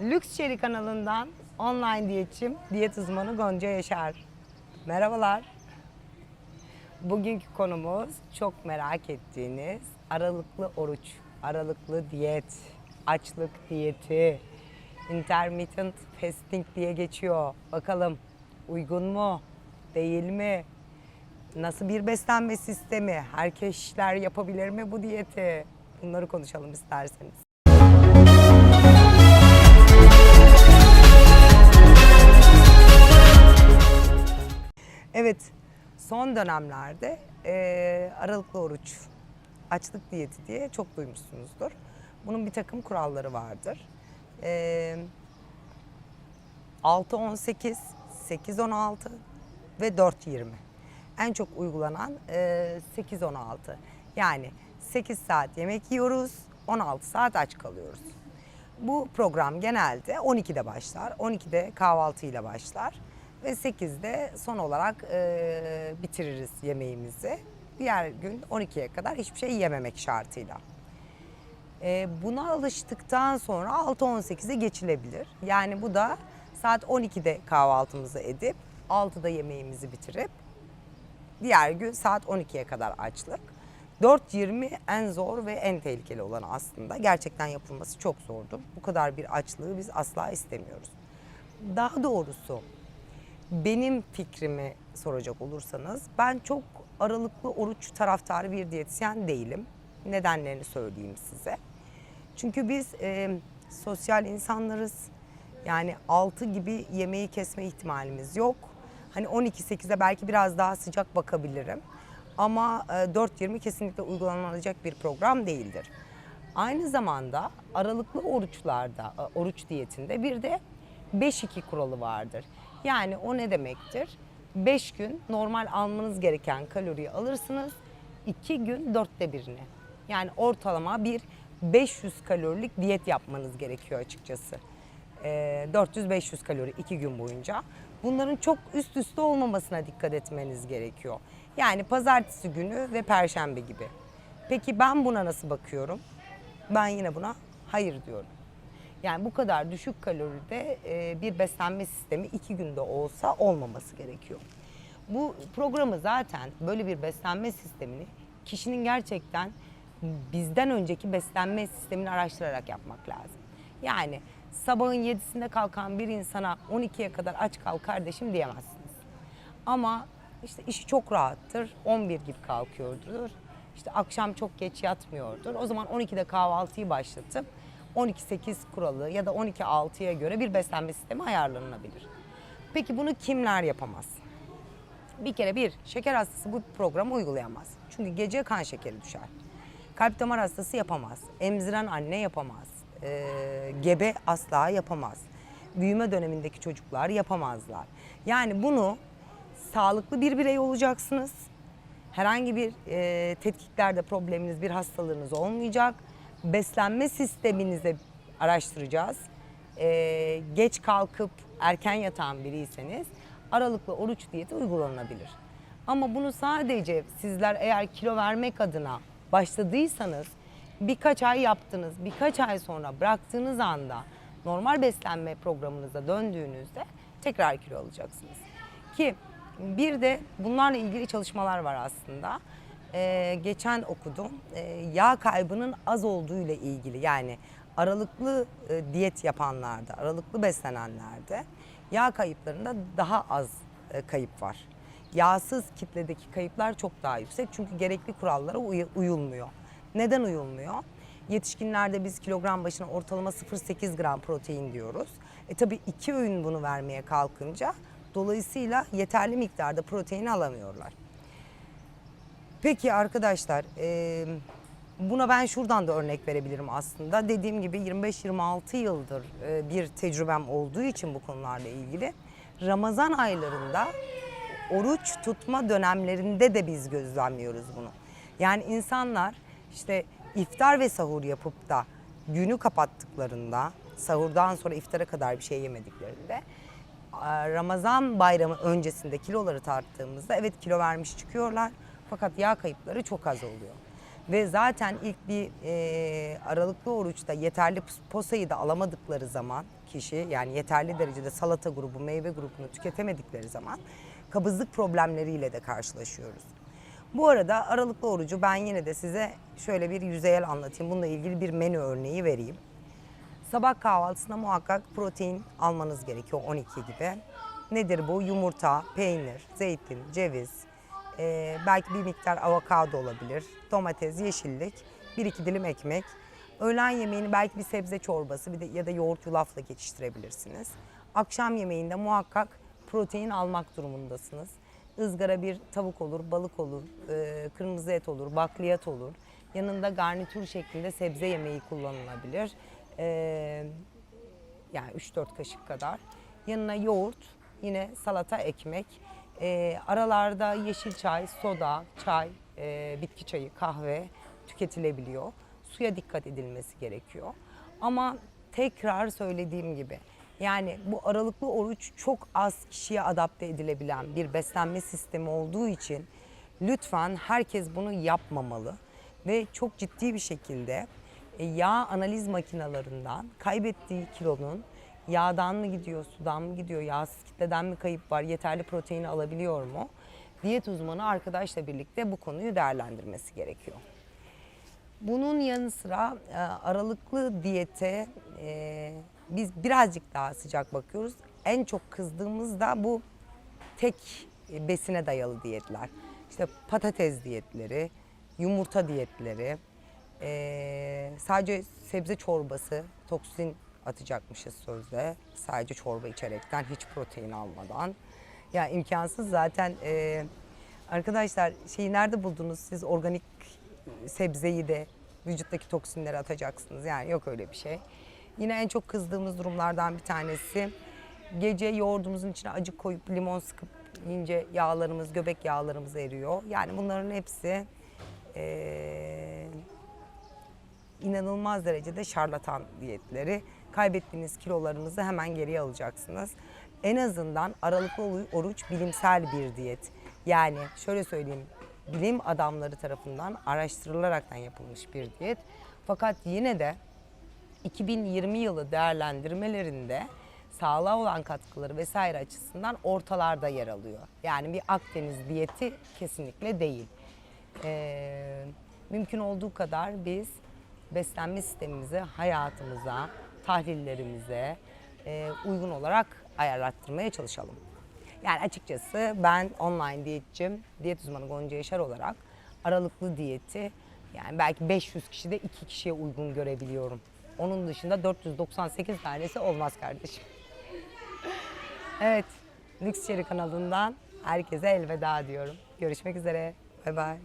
Lüks Şeri kanalından online diyetçim, diyet uzmanı Gonca Yaşar. Merhabalar. Bugünkü konumuz çok merak ettiğiniz aralıklı oruç, aralıklı diyet, açlık diyeti, intermittent fasting diye geçiyor. Bakalım uygun mu, değil mi? Nasıl bir beslenme sistemi? Herkesler yapabilir mi bu diyeti? Bunları konuşalım isterseniz. Son dönemlerde eee, aralıklı oruç, açlık diyeti diye çok duymuşsunuzdur. Bunun bir takım kuralları vardır. Eee 6-18, 8-16 ve 4-20. En çok uygulanan eee 8-16. Yani 8 saat yemek yiyoruz, 16 saat aç kalıyoruz. Bu program genelde 12'de başlar. 12'de kahvaltıyla başlar. Ve 8'de son olarak eee, bitiririz yemeğimizi. Diğer gün 12'ye kadar hiçbir şey yememek şartıyla. Ee, buna alıştıktan sonra 6-18'e geçilebilir. Yani bu da saat 12'de kahvaltımızı edip 6'da yemeğimizi bitirip diğer gün saat 12'ye kadar açlık. 4-20 en zor ve en tehlikeli olan aslında. Gerçekten yapılması çok zordu. Bu kadar bir açlığı biz asla istemiyoruz. Daha doğrusu benim fikrimi soracak olursanız ben çok aralıklı oruç taraftarı bir diyetisyen değilim. Nedenlerini söyleyeyim size. Çünkü biz e, sosyal insanlarız. Yani 6 gibi yemeği kesme ihtimalimiz yok. Hani 12-8'e belki biraz daha sıcak bakabilirim. Ama e, 4-20 kesinlikle uygulanacak bir program değildir. Aynı zamanda aralıklı oruçlarda, oruç diyetinde bir de 5-2 kuralı vardır. Yani o ne demektir? 5 gün normal almanız gereken kaloriyi alırsınız. 2 gün dörtte birini. Yani ortalama bir 500 kalorilik diyet yapmanız gerekiyor açıkçası. Ee, 400-500 kalori 2 gün boyunca. Bunların çok üst üste olmamasına dikkat etmeniz gerekiyor. Yani pazartesi günü ve perşembe gibi. Peki ben buna nasıl bakıyorum? Ben yine buna hayır diyorum. Yani bu kadar düşük kaloride e, bir beslenme sistemi iki günde olsa olmaması gerekiyor. Bu programı zaten böyle bir beslenme sistemini kişinin gerçekten bizden önceki beslenme sistemini araştırarak yapmak lazım. Yani sabahın 7'sinde kalkan bir insana 12'ye kadar aç kal kardeşim diyemezsiniz. Ama işte işi çok rahattır. 11 gibi kalkıyordur. İşte akşam çok geç yatmıyordur. O zaman 12'de kahvaltıyı başlatıp 12-8 kuralı ya da 12-6'ya göre bir beslenme sistemi ayarlanabilir. Peki bunu kimler yapamaz? Bir kere bir, şeker hastası bu programı uygulayamaz. Çünkü gece kan şekeri düşer. Kalp damar hastası yapamaz. Emziren anne yapamaz. Ee, gebe asla yapamaz. Büyüme dönemindeki çocuklar yapamazlar. Yani bunu sağlıklı bir birey olacaksınız. Herhangi bir e, tetkiklerde probleminiz, bir hastalığınız olmayacak. Beslenme sisteminizi araştıracağız. E, geç kalkıp erken yatan biriyseniz aralıklı oruç diyeti uygulanabilir. Ama bunu sadece sizler eğer kilo vermek adına başladıysanız birkaç ay yaptınız, birkaç ay sonra bıraktığınız anda normal beslenme programınıza döndüğünüzde tekrar kilo alacaksınız. Ki bir de bunlarla ilgili çalışmalar var aslında. Ee, geçen okudum. Ee, yağ kaybının az olduğu ile ilgili yani aralıklı e, diyet yapanlarda, aralıklı beslenenlerde yağ kayıplarında daha az e, kayıp var. Yağsız kitledeki kayıplar çok daha yüksek çünkü gerekli kurallara uy- uyulmuyor. Neden uyulmuyor? Yetişkinlerde biz kilogram başına ortalama 0.8 gram protein diyoruz. E tabii iki öğün bunu vermeye kalkınca dolayısıyla yeterli miktarda proteini alamıyorlar. Peki arkadaşlar e, buna ben şuradan da örnek verebilirim aslında. Dediğim gibi 25-26 yıldır e, bir tecrübem olduğu için bu konularla ilgili. Ramazan aylarında oruç tutma dönemlerinde de biz gözlemliyoruz bunu. Yani insanlar işte iftar ve sahur yapıp da günü kapattıklarında, sahurdan sonra iftara kadar bir şey yemediklerinde Ramazan bayramı öncesinde kiloları tarttığımızda evet kilo vermiş çıkıyorlar fakat yağ kayıpları çok az oluyor. Ve zaten ilk bir e, aralıklı oruçta yeterli posayı da alamadıkları zaman kişi yani yeterli derecede salata grubu, meyve grubunu tüketemedikleri zaman kabızlık problemleriyle de karşılaşıyoruz. Bu arada aralıklı orucu ben yine de size şöyle bir yüzeyel anlatayım. Bununla ilgili bir menü örneği vereyim. Sabah kahvaltısında muhakkak protein almanız gerekiyor 12 gibi. Nedir bu? Yumurta, peynir, zeytin, ceviz, ee, belki bir miktar avokado olabilir, domates, yeşillik, bir iki dilim ekmek. Öğlen yemeğini belki bir sebze çorbası bir de ya da yoğurt yulafla geçiştirebilirsiniz. Akşam yemeğinde muhakkak protein almak durumundasınız. Izgara bir tavuk olur, balık olur, e, kırmızı et olur, bakliyat olur. Yanında garnitür şeklinde sebze yemeği kullanılabilir. Ee, yani 3-4 kaşık kadar. Yanına yoğurt, yine salata, ekmek. Ee, aralarda yeşil çay, soda, çay, e, bitki çayı, kahve tüketilebiliyor. Suya dikkat edilmesi gerekiyor. Ama tekrar söylediğim gibi yani bu aralıklı oruç çok az kişiye adapte edilebilen bir beslenme sistemi olduğu için lütfen herkes bunu yapmamalı ve çok ciddi bir şekilde e, yağ analiz makinalarından kaybettiği kilonun yağdan mı gidiyor, sudan mı gidiyor, yağsız kitleden mi kayıp var, yeterli proteini alabiliyor mu? Diyet uzmanı arkadaşla birlikte bu konuyu değerlendirmesi gerekiyor. Bunun yanı sıra e, aralıklı diyete e, biz birazcık daha sıcak bakıyoruz. En çok kızdığımız da bu tek besine dayalı diyetler. İşte patates diyetleri, yumurta diyetleri, e, sadece sebze çorbası, toksin atacakmışız sözde. Sadece çorba içerekten, hiç protein almadan. Ya imkansız zaten. e, arkadaşlar şeyi nerede buldunuz siz organik sebzeyi de vücuttaki toksinleri atacaksınız. Yani yok öyle bir şey. Yine en çok kızdığımız durumlardan bir tanesi gece yoğurdumuzun içine acı koyup limon sıkıp yiyince yağlarımız, göbek yağlarımız eriyor. Yani bunların hepsi eee, inanılmaz derecede şarlatan diyetleri. Kaybettiğiniz kilolarınızı hemen geriye alacaksınız. En azından aralıklı oru- oruç bilimsel bir diyet. Yani şöyle söyleyeyim, bilim adamları tarafından araştırılaraktan yapılmış bir diyet. Fakat yine de 2020 yılı değerlendirmelerinde sağlığa olan katkıları vesaire açısından ortalarda yer alıyor. Yani bir Akdeniz diyeti kesinlikle değil. Ee, mümkün olduğu kadar biz beslenme sistemimizi hayatımıza, tahlillerimize e, uygun olarak ayarlattırmaya çalışalım. Yani açıkçası ben online diyetçim, diyet uzmanı Gonca Yaşar olarak aralıklı diyeti yani belki 500 kişide 2 kişiye uygun görebiliyorum. Onun dışında 498 tanesi olmaz kardeşim. evet, Lüks Çeri kanalından herkese elveda diyorum. Görüşmek üzere. Bay bay.